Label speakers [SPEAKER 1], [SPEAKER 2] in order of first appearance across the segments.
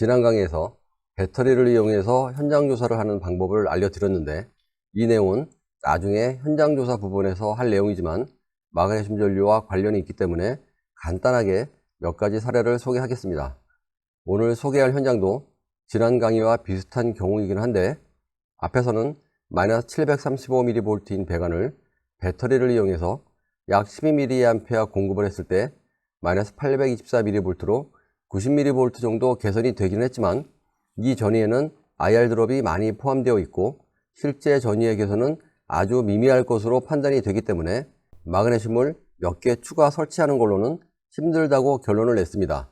[SPEAKER 1] 지난 강의에서 배터리를 이용해서 현장 조사를 하는 방법을 알려드렸는데 이 내용은 나중에 현장 조사 부분에서 할 내용이지만 마그네슘 전류와 관련이 있기 때문에 간단하게 몇 가지 사례를 소개하겠습니다. 오늘 소개할 현장도 지난 강의와 비슷한 경우이긴 한데 앞에서는 마이너스 735mV인 배관을 배터리를 이용해서 약 12mA 공급을 했을 때 마이너스 824mV로 90mV 정도 개선이 되긴 했지만 이 전위에는 IR 드롭이 많이 포함되어 있고 실제 전위의 개선은 아주 미미할 것으로 판단이 되기 때문에 마그네슘을 몇 개 추가 설치하는 걸로는 힘들다고 결론을 냈습니다.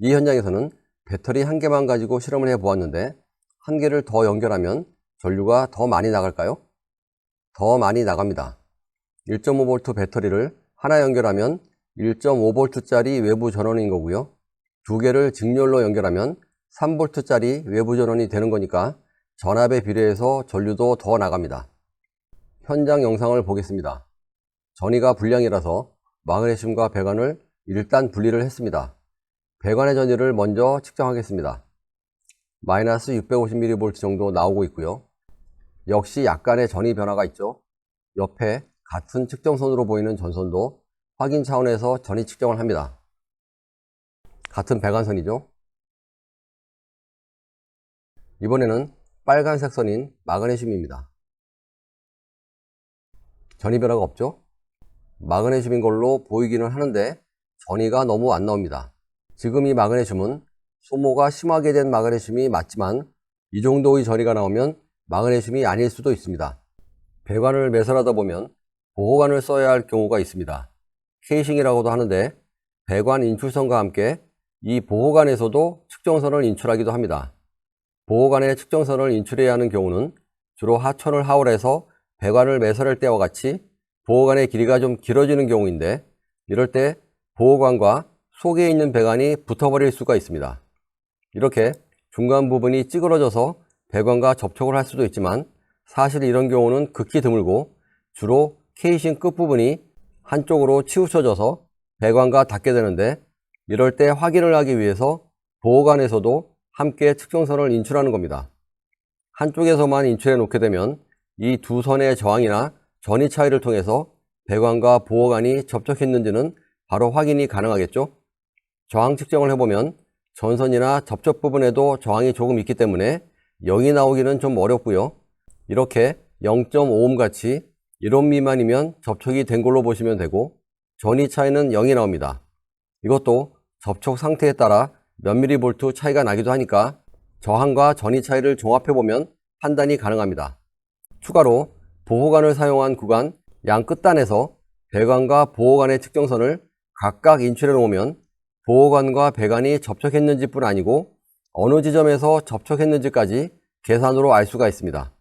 [SPEAKER 1] 이 현장에서는 배터리 한 개만 가지고 실험을 해 보았는데 한 개를 더 연결하면 전류가 더 많이 나갈까요? 더 많이 나갑니다. 1.5V 배터리를 하나 연결하면 1.5V짜리 외부 전원인 거고요. 두 개를 직렬로 연결하면 3V짜리 외부 전원이 되는 거니까 전압에 비례해서 전류도 더 나갑니다. 현장 영상을 보겠습니다. 전위가 불량이라서 마그네슘과 배관을 일단 분리를 했습니다. 배관의 전위를 먼저 측정하겠습니다. 마이너스 650mV 정도 나오고 있고요. 역시 약간의 전위 변화가 있죠. 옆에 같은 측정선으로 보이는 전선도 확인 차원에서 전위 측정을 합니다. 같은 배관선이죠. 이번에는 빨간색 선인 마그네슘입니다. 전위 변화가 없죠? 마그네슘인 걸로 보이기는 하는데 전위가 너무 안 나옵니다. 지금 이 마그네슘은 소모가 심하게 된 마그네슘이 맞지만 이 정도의 전위가 나오면 마그네슘이 아닐 수도 있습니다. 배관을 매설하다 보면 보호관을 써야 할 경우가 있습니다. 케이싱이라고도 하는데 배관 인출선과 함께 이 보호관에서도 측정선을 인출하기도 합니다. 보호관에 측정선을 인출해야 하는 경우는 주로 하천을 하울해서 배관을 매설할 때와 같이 보호관의 길이가 좀 길어지는 경우인데 이럴 때 보호관과 속에 있는 배관이 붙어버릴 수가 있습니다. 이렇게 중간 부분이 찌그러져서 배관과 접촉을 할 수도 있지만 사실 이런 경우는 극히 드물고 주로 케이싱 끝부분이 한쪽으로 치우쳐져서 배관과 닿게 되는데 이럴 때 확인을 하기 위해서 보호관에서도 함께 측정선을 인출하는 겁니다. 한쪽에서만 인출해 놓게 되면 이 두 선의 저항이나 전위 차이를 통해서 배관과 보호관이 접촉했는지는 바로 확인이 가능하겠죠. 저항 측정을 해보면 전선이나 접촉 부분에도 저항이 조금 있기 때문에 0이 나오기는 좀 어렵고요. 이렇게 0.5옴 같이 1옴 미만이면 접촉이 된 걸로 보시면 되고 전위 차이는 0이 나옵니다. 이것도 접촉 상태에 따라 몇 미리볼트 차이가 나기도 하니까 저항과 전위 차이를 종합해보면 판단이 가능합니다. 추가로 보호관을 사용한 구간 양 끝단에서 배관과 보호관의 측정선을 각각 인출해 놓으면 보호관과 배관이 접촉했는지 뿐 아니고 어느 지점에서 접촉했는지까지 계산으로 알 수가 있습니다.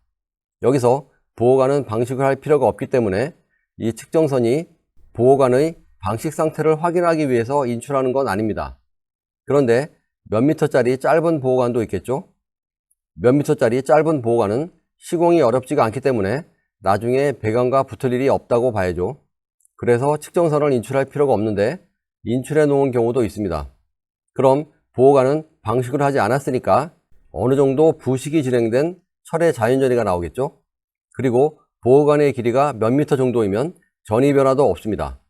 [SPEAKER 1] 여기서 보호관은 방식을 할 필요가 없기 때문에 이 측정선이 보호관의 방식 상태를 확인하기 위해서 인출하는 건 아닙니다. 그런데 몇 미터짜리 짧은 보호관도 있겠죠? 몇 미터짜리 짧은 보호관은 시공이 어렵지가 않기 때문에 나중에 배관과 붙을 일이 없다고 봐야죠. 그래서 측정선을 인출할 필요가 없는데 인출해 놓은 경우도 있습니다. 그럼 보호관은 방식을 하지 않았으니까 어느 정도 부식이 진행된 철의 자연전이가 나오겠죠? 그리고 보호관의 길이가 몇 미터 정도이면 전이 변화도 없습니다.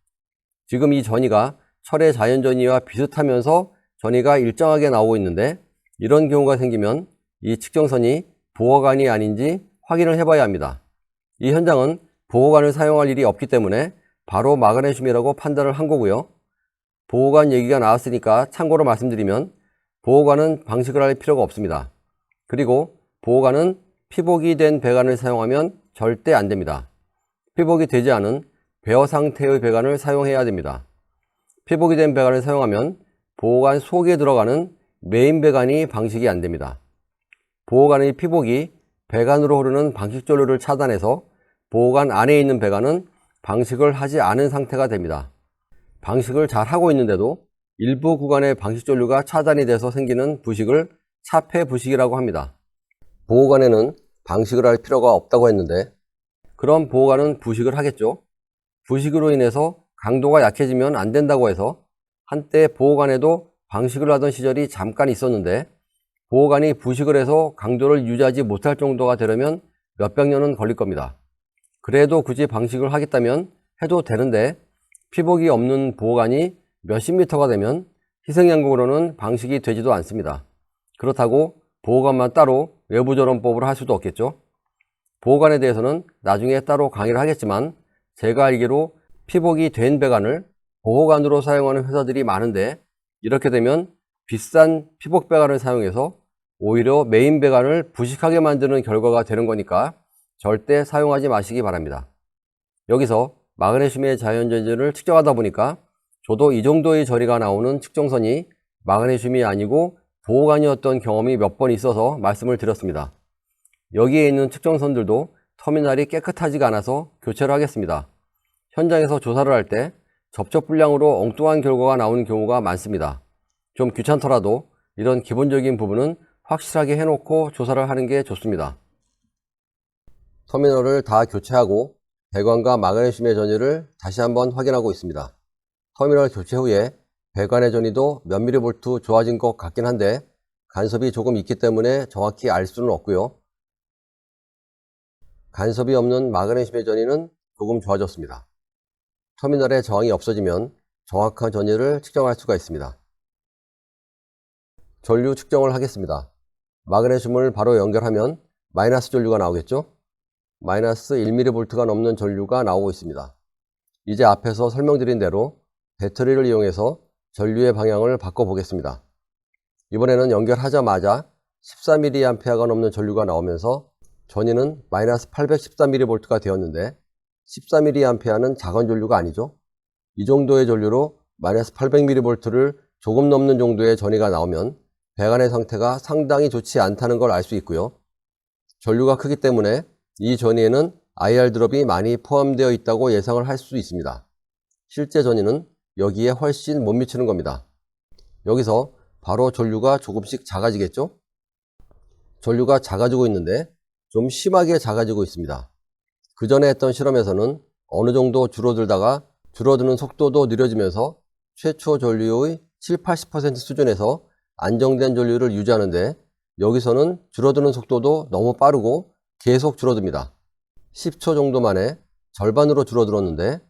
[SPEAKER 1] 지금 이 전이가 철의 자연전이와 비슷하면서 전이가 일정하게 나오고 있는데 이런 경우가 생기면 이 측정선이 보호관이 아닌지 확인을 해봐야 합니다. 이 현장은 보호관을 사용할 일이 없기 때문에 바로 마그네슘이라고 판단을 한 거고요. 보호관 얘기가 나왔으니까 참고로 말씀드리면 보호관은 방식을 할 필요가 없습니다. 그리고 보호관은 피복이 된 배관을 사용하면 절대 안 됩니다. 피복이 되지 않은 베어 상태의 배관을 사용해야 됩니다. 피복이 된 배관을 사용하면 보호관 속에 들어가는 메인 배관이 방식이 안 됩니다. 보호관의 피복이 배관으로 흐르는 방식전류를 차단해서 보호관 안에 있는 배관은 방식을 하지 않은 상태가 됩니다. 방식을 잘 하고 있는데도 일부 구간의 방식전류가 차단이 돼서 생기는 부식을 차폐 부식이라고 합니다. 보호관에는 방식을 할 필요가 없다고 했는데 그럼 보호관은 부식을 하겠죠. 부식으로 인해서 강도가 약해지면 안 된다고 해서 한때 보호관에도 방식을 하던 시절이 잠깐 있었는데 보호관이 부식을 해서 강도를 유지하지 못할 정도가 되려면 몇백 년은 걸릴 겁니다. 그래도 굳이 방식을 하겠다면 해도 되는데 피복이 없는 보호관이 몇십 미터가 되면 희생양국으로는 방식이 되지도 않습니다. 그렇다고 보호관만 따로 외부 조련법으로 할 수도 없겠죠. 보호관에 대해서는 나중에 따로 강의를 하겠지만 제가 알기로 피복이 된 배관을 보호관으로 사용하는 회사들이 많은데 이렇게 되면 비싼 피복 배관을 사용해서 오히려 메인 배관을 부식하게 만드는 결과가 되는 거니까 절대 사용하지 마시기 바랍니다. 여기서 마그네슘의 자연전지를 측정하다 보니까 저도 이 정도의 저리가 나오는 측정선이 마그네슘이 아니고 보호관이었던 경험이 몇 번 있어서 말씀을 드렸습니다. 여기에 있는 측정선들도 터미널이 깨끗하지가 않아서 교체를 하겠습니다. 현장에서 조사를 할 때 접촉 불량으로 엉뚱한 결과가 나오는 경우가 많습니다. 좀 귀찮더라도 이런 기본적인 부분은 확실하게 해놓고 조사를 하는 게 좋습니다. 터미널을 다 교체하고 배관과 마그네슘의 전위를 다시 한번 확인하고 있습니다. 터미널 교체 후에 배관의 전위도 몇 미리볼트 좋아진 것 같긴 한데 간섭이 조금 있기 때문에 정확히 알 수는 없고요. 간섭이 없는 마그네슘의 전위는 조금 좋아졌습니다. 터미널에 저항이 없어지면 정확한 전위를 측정할 수가 있습니다. 전류 측정을 하겠습니다. 마그네슘을 바로 연결하면 마이너스 전류가 나오겠죠? 마이너스 1mV가 넘는 전류가 나오고 있습니다. 이제 앞에서 설명드린 대로 배터리를 이용해서 전류의 방향을 바꿔보겠습니다. 이번에는 연결하자마자 14mA가 넘는 전류가 나오면서 전위는 마이너스 813mV가 되었는데 14mA는 작은 전류가 아니죠. 이 정도의 전류로 마이너스 800mV를 조금 넘는 정도의 전위가 나오면 배관의 상태가 상당히 좋지 않다는 걸 알 수 있고요. 전류가 크기 때문에 이 전위에는 IR 드롭이 많이 포함되어 있다고 예상을 할 수 있습니다. 실제 전위는 여기에 훨씬 못 미치는 겁니다. 여기서 바로 전류가 조금씩 작아지겠죠? 전류가 작아지고 있는데 좀 심하게 작아지고 있습니다. 그 전에 했던 실험에서는 어느 정도 줄어들다가 줄어드는 속도도 느려지면서 최초 전류의 7, 80% 수준에서 안정된 전류를 유지하는데 여기서는 줄어드는 속도도 너무 빠르고 계속 줄어듭니다. 10초 정도 만에 절반으로 줄어들었는데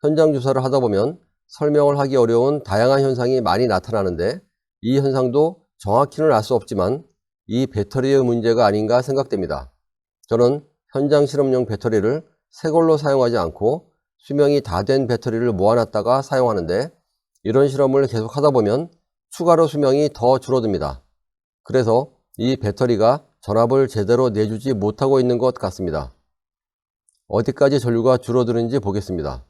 [SPEAKER 1] 현장 조사를 하다 보면 설명을 하기 어려운 다양한 현상이 많이 나타나는데 이 현상도 정확히는 알 수 없지만 이 배터리의 문제가 아닌가 생각됩니다. 저는 현장 실험용 배터리를 새 걸로 사용하지 않고 수명이 다 된 배터리를 모아놨다가 사용하는데 이런 실험을 계속 하다 보면 추가로 수명이 더 줄어듭니다. 그래서 이 배터리가 전압을 제대로 내주지 못하고 있는 것 같습니다. 어디까지 전류가 줄어드는지 보겠습니다.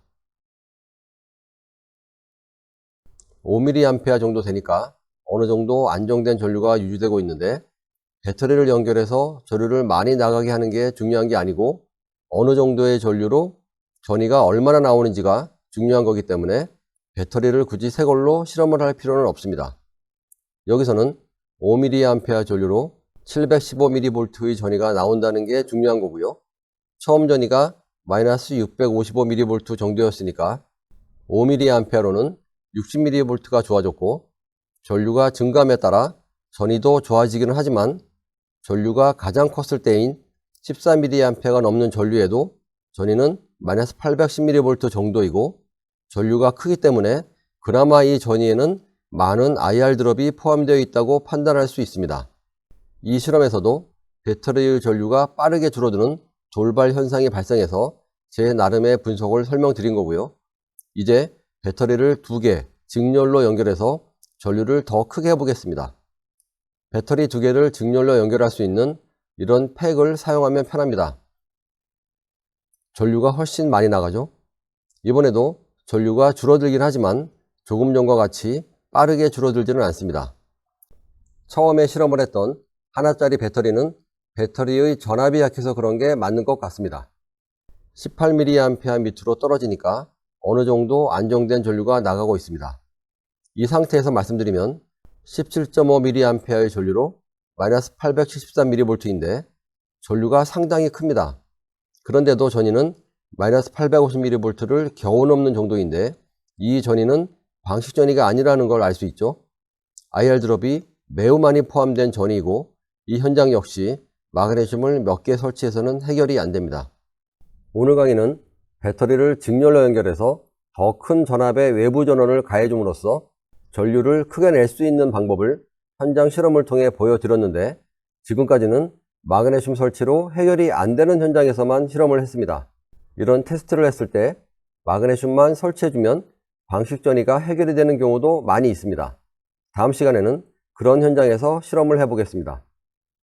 [SPEAKER 1] 5mA 정도 되니까 어느 정도 안정된 전류가 유지되고 있는데 배터리를 연결해서 전류를 많이 나가게 하는 게 중요한 게 아니고 어느 정도의 전류로 전위가 얼마나 나오는지가 중요한 거기 때문에 배터리를 굳이 새 걸로 실험을 할 필요는 없습니다. 여기서는 5mA 전류로 715mV의 전위가 나온다는 게 중요한 거고요. 처음 전위가 마이너스 655mV 정도였으니까 5mA로는 60mV가 좋아졌고 전류가 증감에 따라 전위도 좋아지기는 하지만 전류가 가장 컸을 때인 14mA가 넘는 전류에도 전위는 마이너스 810mV 정도이고 전류가 크기 때문에 그나마 이 전위에는 많은 IR 드롭이 포함되어 있다고 판단할 수 있습니다. 이 실험에서도 배터리의 전류가 빠르게 줄어드는 돌발 현상이 발생해서 제 나름의 분석을 설명드린 거고요. 이제 배터리를 두 개 직렬로 연결해서 전류를 더 크게 해보겠습니다. 배터리 두 개를 직렬로 연결할 수 있는 이런 팩을 사용하면 편합니다. 전류가 훨씬 많이 나가죠. 이번에도 전류가 줄어들긴 하지만 조금 전과 같이 빠르게 줄어들지는 않습니다. 처음에 실험을 했던 하나짜리 배터리는 배터리의 전압이 약해서 그런 게 맞는 것 같습니다. 18mA 밑으로 떨어지니까 어느 정도 안정된 전류가 나가고 있습니다. 이 상태에서 말씀드리면 17.5mA의 전류로 마이너스 873mV인데 전류가 상당히 큽니다. 그런데도 전위는 마이너스 850mV를 겨우 넘는 정도인데 이 전위는 방식 전위가 아니라는 걸 알 수 있죠. IR 드롭이 매우 많이 포함된 전이고 이 현장 역시 마그네슘을 몇 개 설치해서는 해결이 안 됩니다. 오늘 강의는 배터리를 직렬로 연결해서 더 큰 전압의 외부 전원을 가해줌으로써 전류를 크게 낼 수 있는 방법을 현장 실험을 통해 보여드렸는데 지금까지는 마그네슘 설치로 해결이 안 되는 현장에서만 실험을 했습니다. 이런 테스트를 했을 때 마그네슘만 설치해주면 방식 전이가 해결이 되는 경우도 많이 있습니다. 다음 시간에는 그런 현장에서 실험을 해보겠습니다.